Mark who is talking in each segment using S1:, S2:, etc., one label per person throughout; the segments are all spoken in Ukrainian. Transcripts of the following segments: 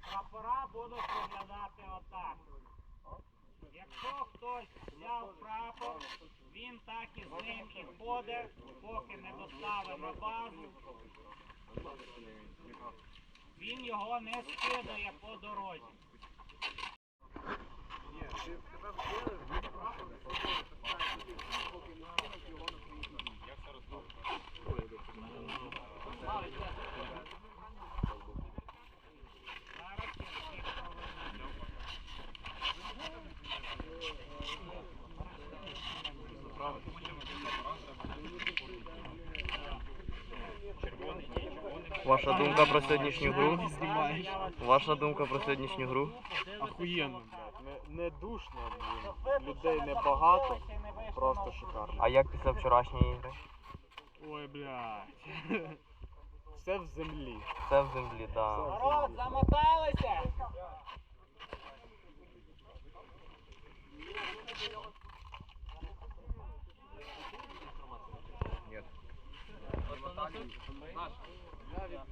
S1: Прапора будуть виглядати отак. Якщо хтось взяв прапор, він так і з ним і ходить, поки не доставить на базу. Він його не скидає по дорозі. Зараз
S2: Ваша думка про сьогоднішню гру? Ваша думка про сьогоднішню гру?
S3: Охуєнно, блядь. Не, не душно, блін. Людей небагато, просто шикарно.
S2: А як після вчорашньої ігри?
S3: Ой, блядь. Все в землі.
S2: Це в землі, да.
S1: Народ, замоталися!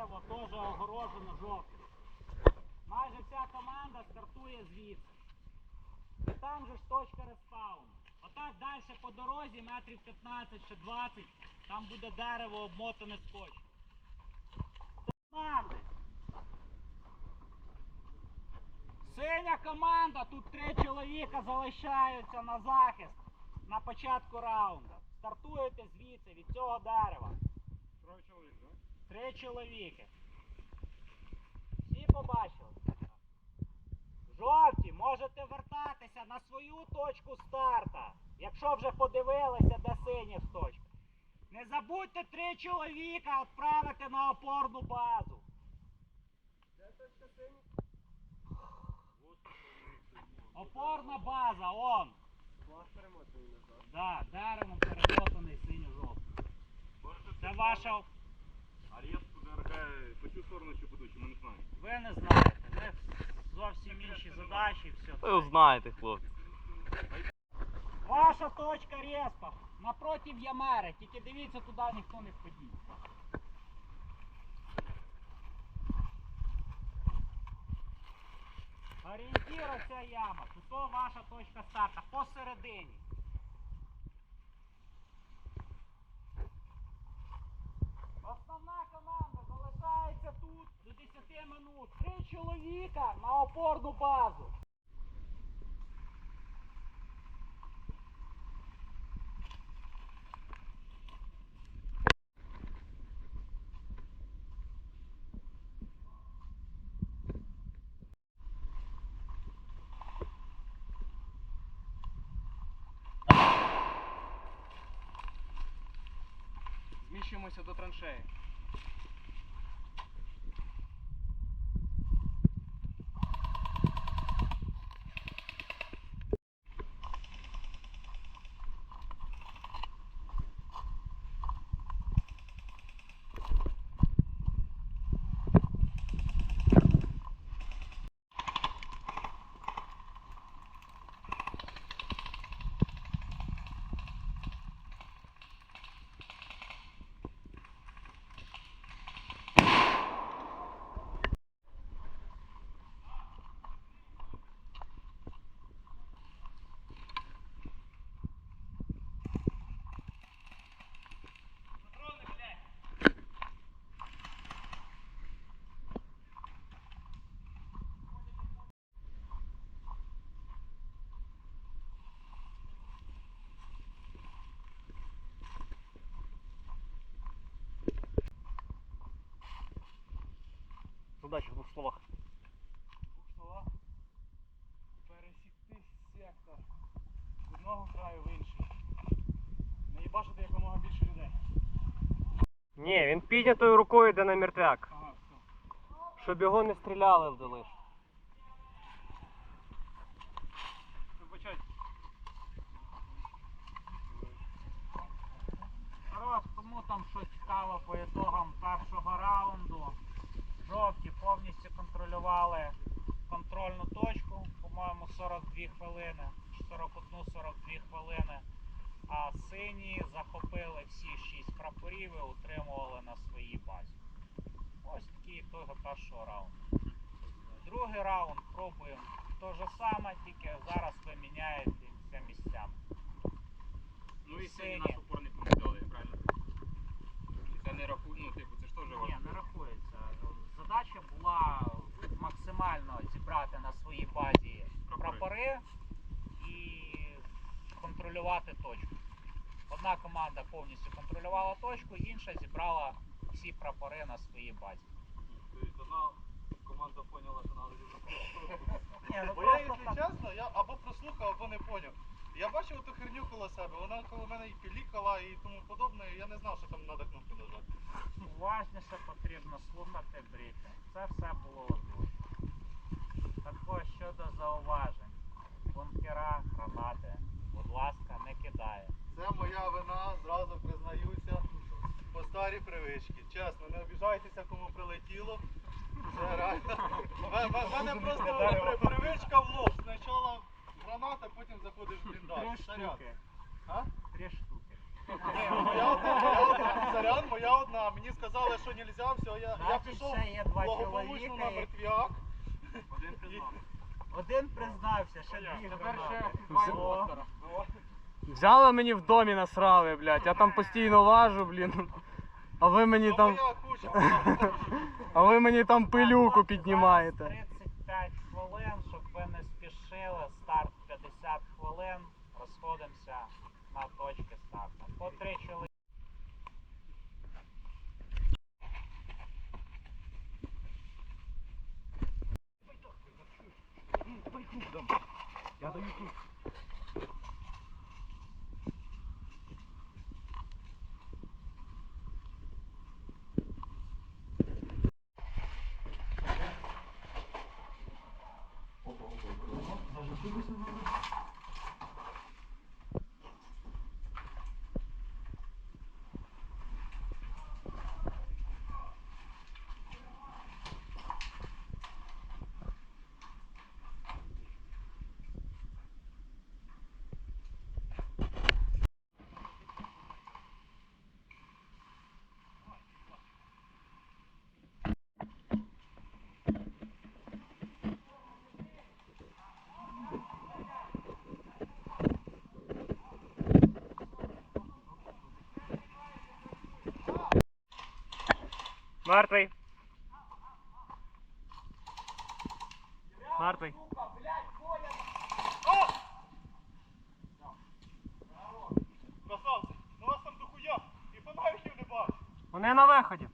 S1: дерево, теж огорожено жовтим. Майже вся команда стартує звідси. І там же ж точка респауну. Отак далі по дорозі, метрів 15 чи 20, там буде дерево обмотане скотчем. Команди. Синя команда, тут три чоловіка залишаються на захист на початку раунду. Стартуєте звідси, від цього дерева.
S3: Троє чоловік, так?
S1: Три чоловіки. Всі побачили? Жовті, можете вертатися на свою точку старта, якщо вже подивилися, де сині з точки. Не забудьте три чоловіка відправити на опорну базу. Опорна база, он. Да, деревом перемотаний синьо-жовтий. Це ваша
S4: А резку ДРГ по цю сторону чи по ми не знаємо?
S1: Ви не знаєте, ви зовсім інші задачі, все.
S2: Ви знаєте, хлопці.
S1: Ваша точка респа напротив Ямери, тільки дивіться туди ніхто не входіть. Орієнтір ця яма, тут ваша точка старта посередині. Основна 5 минут. Три чоловіка на опорну базу.
S3: Зміщуємося до траншеї. Задача в двох словах.
S1: Що? Пересікти сектор з одного краю в інший. Не бачити якомога більше людей.
S5: Ні, він піднятою рукою йде на мертвяк.
S1: Ага, все.
S5: Щоб його не стріляли вдалиш.
S1: Вибачайте. Народ, кому там що цікаво по ітогам першого раунду. Жовті повністю контролювали контрольну точку, по-моєму, 42 хвилини, чи 41-42 хвилини. А сині захопили всі 6 прапорів і утримували на своїй базі. Такі ітоги першого раунду. Другий раунд пробуємо те ж саме, тільки зараз ви міняєтеся місцями.
S4: Ну і
S1: сині
S4: наш упор не помітили, правильно? Це не рахує, ну типу, це ж теж
S1: Ні, не рахується. Задача була максимально зібрати на своїй базі
S4: Прапори.
S1: прапори і контролювати точку. Одна команда повністю контролювала точку, інша зібрала всі прапори на своїй базі.
S4: Команда поняла, що треба
S1: Ні, ну
S6: Бо я, якщо чесно, я або прослухав, або не поняв. Я бачив ту херню коло себе, вона коло мене і пілікала і тому подобне, і я не знав, що там треба кнопку нажати.
S1: Уважніше потрібно слухати брифінг. Це все було озвучено. Також щодо зауважень. Бункера, гранати, будь ласка, не кидає.
S6: Це моя вина, зразу признаюся, по старій привичці. Чесно, не обіжайтеся, кому прилетіло. В мене просто привичка в лоб. Спочатку граната, потім заходиш в бліндаж.
S1: Штуки. Три штуки.
S6: Моя одна, моя одна. Сорян, моя одна. Мені сказали, що не можна, все, я, я пішов благополучно на мертвяк.
S4: Один признав.
S1: Один признався, ще дві
S3: Тепер ще
S1: гранати.
S5: Взяли мені в домі насрали, блядь. Я там постійно важу, блін. А ви мені там. А ви мені там пилюку піднімаєте.
S1: 35 хвилин, щоб ви не спішили. Старт 50 хвилин. Розходимося на точки старту. По три чоловіки.
S5: Мертвий. Мертвий.
S6: Красавці, ну вас там дохуя, і фонариків не бачу.
S5: Вони на виході.